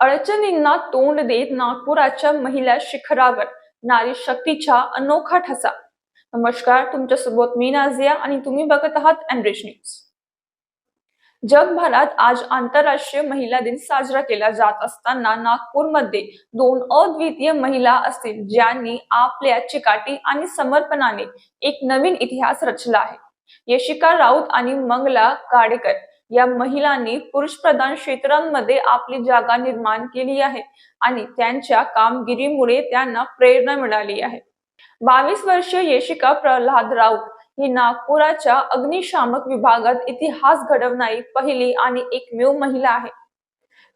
अडचणींना तोंड देत नागपुराच्या महिला शिखरावर नारी शक्तीचा अनोखा ठसा. नमस्कार तुमच्यासोबत मी नाझिया आणि तुम्ही बघत आहात एनरिच न्यूज. जगभरात आज आंतरराष्ट्रीय महिला दिन साजरा केला जात असताना नागपूरमध्ये दोन अद्वितीय महिला असतील ज्यांनी आपल्या चिकाटी आणि समर्पणाने एक नवीन इतिहास रचला आहे. यशिका राऊत आणि मंगला गाडेकर या महिलांनी पुरुष प्रधान क्षेत्रांमध्ये आपली जागा निर्माण केली आहे आणि त्यांच्या कामगिरीमुळे त्यांना प्रेरणा मिळाली आहे. बावीस वर्षीय येशिका प्रल्हाद राऊत ही नागपुराच्या अग्निशामक विभागात इतिहास घडवणारी पहिली आणि एकमेव महिला आहे.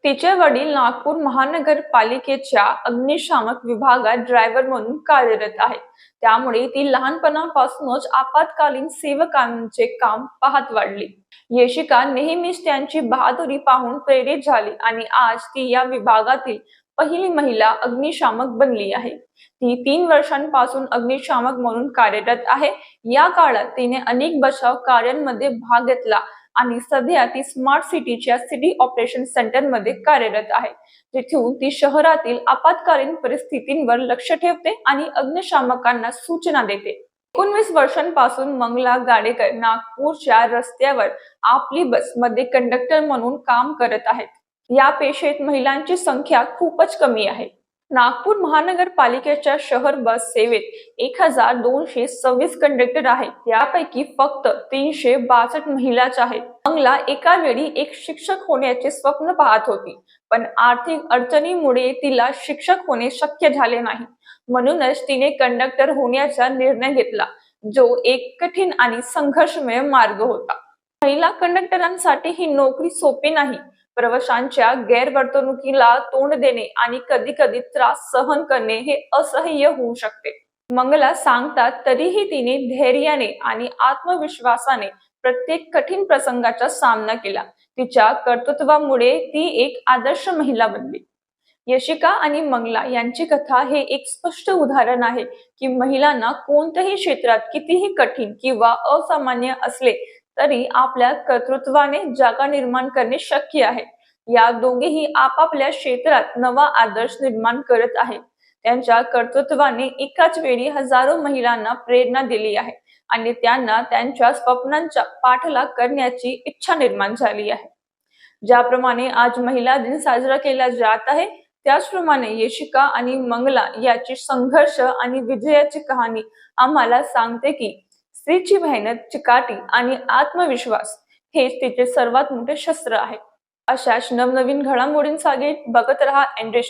तिचे वडील नागपूर महानगरपालिकेच्या अग्निशामक विभागात ड्रायव्हर म्हणून कार्यरत आहेत. त्यामुळे ती लहानपणापासूनच आपत्कालीन सेवकांचे काम पाहत वाढली. येशिका नेहमीच त्यांची बहादुरी पाहून प्रेरित झाली आणि आज ती या विभागातील पहिली महिला अग्निशामक बनली आहे. ती तीन वर्षांपासून अग्निशामक म्हणून कार्यरत आहे. या काळात तिने अनेक बचाव कार्यांमध्ये भाग घेतला आणि सध्या ती स्मार्ट सिटीच्या सिटी ऑपरेशन सेंटरमध्ये कार्यरत आहे जिथून ती शहरातील आपत्कालीन परिस्थितींवर लक्ष ठेवते आणि अग्निशामकांना सूचना देते. एकोणवीस वर्षांपासून मंगला गाडेकर नागपूरच्या रस्त्यावर आपली बसमध्ये कंडक्टर म्हणून काम करत आहेत. या पेशेत महिलांची संख्या खूपच कमी आहे. नागपूर महानगरपालिकेच्या शहर बस सेवेत एक हजार दोनशे सव्वीस कंडक्टर आहेत. त्यापैकी फक्त तीनशे बासष्ट महिलाच आहेत. मंगला एका वेळी एक शिक्षक होण्याचे स्वप्न पाहत होती. पण आर्थिक अडचणीमुळे तिला शिक्षक होणे शक्य झाले नाही. म्हणूनच तिने कंडक्टर होण्याचा निर्णय घेतला जो एक कठीण आणि संघर्षमय मार्ग होता. महिला कंडक्टरांसाठी ही नोकरी सोपी नाही प्रवाशांच्या गैरवर्तणुकीला तोंड देणे आणि कधी कधी त्रास सहन करणे हे असह्य होऊ शकते. मंगला सांगतात तरीही तिने धैर्याने आणि आत्मविश्वासाने प्रत्येक कठीण प्रसंगाचा सामना केला. तिच्या कर्तृत्वामुळे ती एक आदर्श महिला बनली. यशिका आणि मंगला यांची कथा हे एक स्पष्ट उदाहरण आहे की महिलांना कोणत्याही क्षेत्रात कितीही कठीण किंवा असामान्य असले तरी आपल्या कर्तृत्वाने जागा निर्माण करणे शक्य आहे. या दोघेही आपापल्या क्षेत्रात नवा आदर्श निर्माण करत आहेत. त्यांच्या कर्तृत्वाने एकाच वेळी हजारो महिलांना प्रेरणा दिली आहे आणि त्यांना त्यांच्या स्वप्नांचा पाठलाग करण्याची इच्छा निर्माण झाली आहे. ज्याप्रमाणे आज महिला दिन साजरा केला जात आहे त्याचप्रमाणे येशिका आणि मंगला याची संघर्ष आणि विजयाची कहाणी आम्हाला सांगते की स्त्रीची मेहनत चिकाटी आणि आत्मविश्वास हेच तिचे सर्वात मोठे शस्त्र आहे. अशाच नवनवीन घडामोडींसाठी बघत रहा एनरिच